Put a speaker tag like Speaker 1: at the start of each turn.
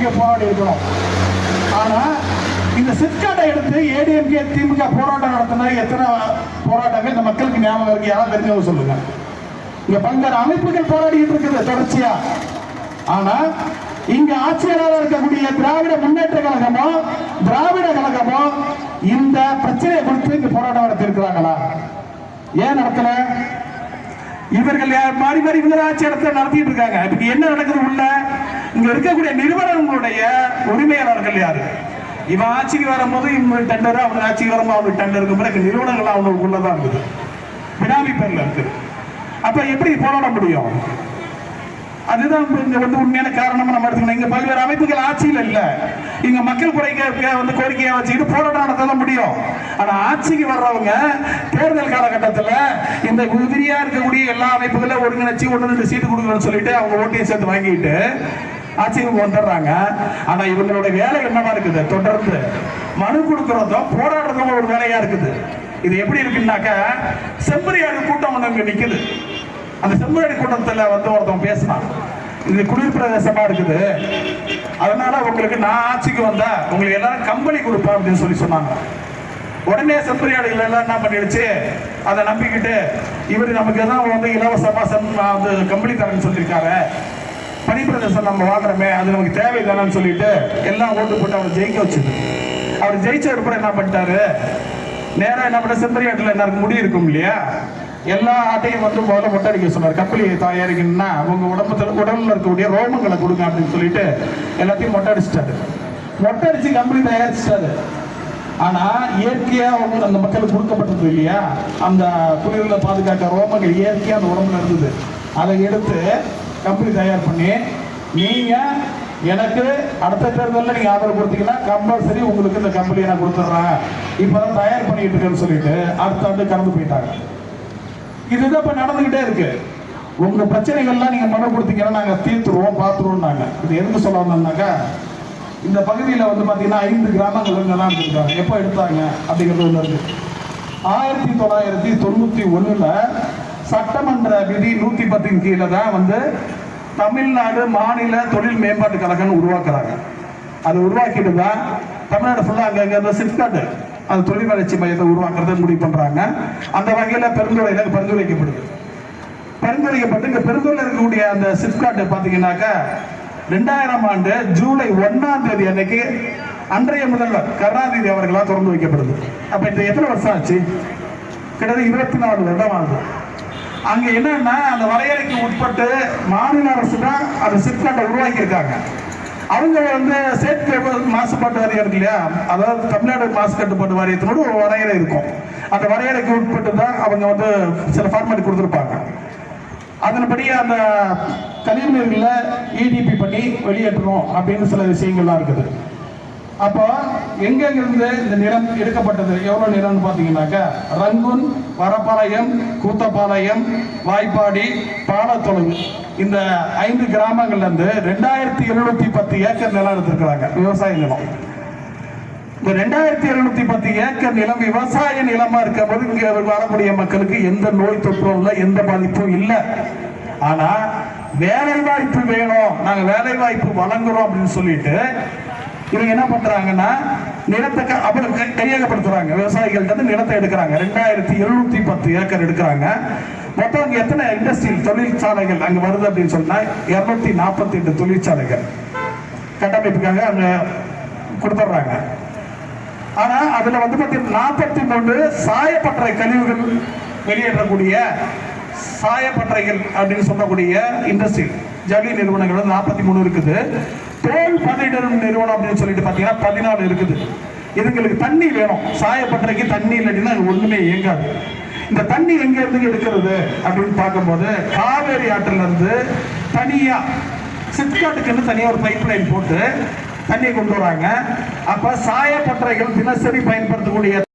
Speaker 1: ஏடிஎம்கே போராடி இருக்கணும் ஆனால் இந்த சிப்காட்டை எடுத்து ஏடிஎம்கே திமுக போராட்டம் நடத்தினா எத்தனை போராட்டங்கள் இந்த மக்களுக்கு ஞாபகம் இருக்கு? யாராவது தெரிஞ்சவங்க சொல்லுங்க. இங்க பல்வேறு அமைப்புகள் போராடிட்டு இருக்குது தொடர்ச்சியா. ஆனா இங்க ஆட்சியராக இருக்கக்கூடிய திராவிட முன்னேற்ற கழகமோ திராவிட கழகமோ இந்த பிரச்சனையை குறித்து இங்க போராட்டம் நடத்திருக்கிறாங்களா ஏன் நடத்தல? இவர்கள் மாறி மாறி இவங்க ஆட்சி இடத்துல நடத்திட்டு இருக்காங்க. இப்ப என்ன நடக்குது உள்ள? இங்க இருக்கக்கூடிய நிறுவனங்களுடைய உரிமையாளர்கள் யாரு? இவன் ஆட்சிக்கு வரும்போது இவங்க டெண்டர் அவனுக்கு ஆட்சிக்கு வரும்போது அவனுக்கு டெண்டர் இருக்கும்போது பிறகு நிறுவனங்கள் அவனுக்குள்ளதான் இருக்குது. பினாமி பேர்ல இருக்குது அப்ப எப்படி போராட முடியும்? அதுதான் இங்க வந்து உண்மையான காரணமா நம்ம எடுத்துக்கணும். இங்க பல்வேறு அமைப்புகள் ஆட்சியில் இல்ல. இங்க மக்கள் குறைக்க வந்து கோரிக்கையை வச்சுக்கிட்டு போராட்டம் நடத்த தான் முடியும். ஆனா ஆட்சிக்கு வர்றவங்க தேர்தல் காலகட்டத்துல இந்த உதிரியா இருக்கக்கூடிய எல்லா அமைப்புகளும் ஒருங்கிணைச்சு ஒன்று ரெண்டு சீட்டு கொடுக்கணும்னு சொல்லிட்டு அவங்க ஓட்டையும் சேர்த்து வாங்கிட்டு ஆட்சிக்கு வந்துடுறாங்க. ஆனா இவங்களோட வேலை என்னவா இருக்குது? தொடர்ந்து மனு கொடுக்கறதும் போராடுறதும் ஒரு வேலையா இருக்குது. இது எப்படி இருக்குன்னாக்கா செம்மறியாடு கூட்டம் ஒண்ணு இங்க நிக்குது. அந்த செம்மறியாடு கூட்டத்துல வந்து ஒருத்தன் பேசினான் இது குளிர் பிரதேசமா இருக்குது. அதனால உங்களுக்கு நான் ஆட்சிக்கு வந்தா உங்களுக்கு எல்லாரும் கம்பெனி கொடுப்பேன் அப்படின்னு சொல்லி சொன்னாங்க. உடனே செம்பரியாடுகள் எல்லாம் என்ன பண்ணிடுச்சு? அதை நம்பிக்கிட்டு இவர் நமக்கு தான் வந்து இலவசமா கம்பெனி தரேன்னு சொல்லியிருக்காரு. பனிப்பிரதேசம் நம்ம வாழ்றோமே அது நமக்கு தேவையில்லைன்னு சொல்லிட்டு எல்லாம் ஓட்டு போட்டு அவர் ஜெயிக்க வச்சுது. அவர் ஜெயிச்ச அப்புறம் என்ன பண்ணிட்டாரு? நேரம் என்ன பண்ண செம்பரியாட்டில் எல்லாருக்கும் முடி இருக்கும் இல்லையா? எல்லா ஆட்டையும் வந்து முதல்ல மொட்டை அடிக்க சொன்னார். கப்பலியை தயாரிக்கணும்னா உங்க உடம்புல உடம்புல இருக்கக்கூடிய ரோமங்களை கொடுங்க அப்படின்னு சொல்லிட்டு எல்லாத்தையும் மொட்டை அடிச்சிட்டாரு. மொட்டை அடிச்சு கம்பெனி தயாரிச்சிட்டாரு. ஆனா இயற்கையா அவங்க அந்த மக்களுக்கு கொடுக்கப்பட்டது இல்லையா? அந்த குளிர்ல பாதுகாக்க ரோமங்கள் இயற்கையா அந்த உடம்புல இருந்தது. அதை எடுத்து கம்பெனி தயார் பண்ணி நீங்கள் எனக்கு அடுத்த தேர்தலில் நீங்கள் ஆதரவு கொடுத்தீங்கன்னா கம்பல்சரி உங்களுக்கு இந்த கம்பெனியை நான் கொடுத்துட்றேன். இப்போ தான் தயார் பண்ணிட்டு இருக்கேன்னு சொல்லிட்டு அடுத்த ஆண்டு கடந்து போயிட்டாங்க. இதுதான் இப்போ நடந்துக்கிட்டே இருக்கு. உங்கள் பிரச்சனைகள்லாம் நீங்கள் மனு கொடுத்தீங்கன்னா நாங்கள் தீர்த்துருவோம் பார்த்துருவோம் இது எதுக்கு சொல்ல வந்தோம்னாக்கா இந்த பகுதியில் வந்து பார்த்தீங்கன்னா ஐந்து கிராமங்கள் இருந்தெல்லாம் இருக்காங்க எப்போ எடுத்தாங்க அப்படிங்கிறது ஒன்று இருக்குது ஆயிரத்தி தொள்ளாயிரத்தி தொண்ணூற்றி ஒன்றில் சட்டமன்ற விதி நூற்றி பத்தின் கீழே தான் வந்து தமிழ்நாடு மாநில தொழில் மேம்பாட்டு கழகம்னு உருவாக்குறாங்க. அதை உருவாக்கிட்டு தான் தமிழ்நாடு ஃபுல்லாக அங்கங்கே இந்த சிப்காட்டு அந்த தொழில் வளர்ச்சி மையத்தை உருவாக்குறதை முடிவு பண்ணுறாங்க அந்த வகையில் பெருந்துறையில் பரிந்துரைக்கப்படுது. பரிந்துரைக்கப்பட்டு இங்க பெருந்தூர்ல இருக்கக்கூடிய அந்த சிப்காட்டு பாத்தீங்கன்னாக்கா ரெண்டாயிரம் ஆண்டு ஜூலை ஒன்னாம் தேதி அன்னைக்கு அன்றைய முதல்வர் கருணாநிதி அவர்களால் திறந்து வைக்கப்படுது. அப்ப இந்த எத்தனை வருஷம் ஆச்சு? கிட்டத்தட்ட இருபத்தி நாலு வருடம் ஆகுது. அங்க என்னன்னா அந்த வரையறைக்கு உட்பட்டு மாநில அரசு தான் அந்த சிப்காட்டை உருவாக்கி இருக்காங்க அவங்க வந்து ஸ்டேட் பேப்பர் மாசுபாட்டு வாரியம் இருக்கு இல்லையா? அதாவது தமிழ்நாடு மாசு கட்டுப்பாட்டு வாரியத்தினோட ஒரு வரையறை இருக்கும். அந்த வரையறைக்கு உட்பட்டு தான் அவங்க வந்து சில ஃபார்மேட் கொடுத்துருப்பாங்க. அதன்படி அந்த கழிவுநீர்களை இடிபி பண்ணி வெளியேற்றணும் அப்படின்னு சில விஷயங்கள்லாம் இருக்குது. அப்போ எங்கெங்கிருந்து இந்த நிலம் எடுக்கப்பட்டது? எவ்வளவு நிலம்னு பார்த்தீங்கன்னாக்கா ரங்கூன் வரப்பாளையம் கூத்தப்பாளையம் வாய்ப்பாடி பாலத்தொழுவு இந்த ஐந்து கிராமங்கள்ல இருந்து ரெண்டாயிரத்தி எழுநூத்தி பத்து ஏக்கர் நிலம் எடுத்திருக்கிறாங்க விவசாய நிலம். இந்த ரெண்டாயிரத்தி எழுநூத்தி பத்து ஏக்கர் நிலம் விவசாய நிலமா இருக்கும்போது இங்க வரக்கூடிய மக்களுக்கு எந்த நோய் தொற்றும் இல்லை எந்த பாதிப்பும் இல்லை. ஆனா வேலை வாய்ப்பு வேணும். நாங்க வேலை வாய்ப்பு வழங்குறோம் அப்படின்னு சொல்லிட்டு இவங்க என்ன பண்றாங்கன்னா நிலத்தை க- அப்புறம் கை- கையகப்படுத்துறாங்க. விவசாயிகள்கிட்ட இருந்து நிலத்தை எடுக்கிறாங்க. ரெண்டாயிரத்தி எழுநூத்தி பத்து ஏக்கர் எடுக்கிறாங்க. மொத்தம் அங்க எத்தனை இண்டஸ்ட்ரியல் தொழிற்சாலைகள் அங்க வருது அப்படின்னு சொன்னா இருநூத்தி நாற்பத்தி எட்டு தொழிற்சாலைகள். கட்டமைப்புக்காக அங்க கொடுத்துட்றாங்க. ஆனா அதுல வந்து பார்த்தீங்கன்னா நாற்பத்தி மூன்று சாயப்பட்டறை கழிவுகள் வெளியேற்றக்கூடிய சாயப்பட்டறைகள் அப்படின்னு சொல்லக்கூடிய இண்டஸ்ட்ரியல் ஜவுளி நிறுவனங்கள் வந்து நாற்பத்தி மூணு இருக்குது. தோல் பதனிடும் நிறுவனம் அப்படின்னு சொல்லிட்டு பார்த்தீங்கன்னா பதினாலு இருக்குது. இதுங்களுக்கு தண்ணி வேணும். சாயப்பட்டறைக்கு தண்ணி இல்லாட்டினா அது ஒண்ணுமே இயங்காது. இந்த தண்ணி எங்க இருந்து எடுக்கிறது அப்படின்னு பார்க்கும்போது காவேரி ஆற்றில இருந்து தனியா சிப்காட்டுக்குன்னு தனியா ஒரு பைப் லைன் போட்டு தண்ணியை கொண்டு வராங்க. அப்ப சாயப்பட்டறைகள் தினசரி பயன்படுத்தக்கூடிய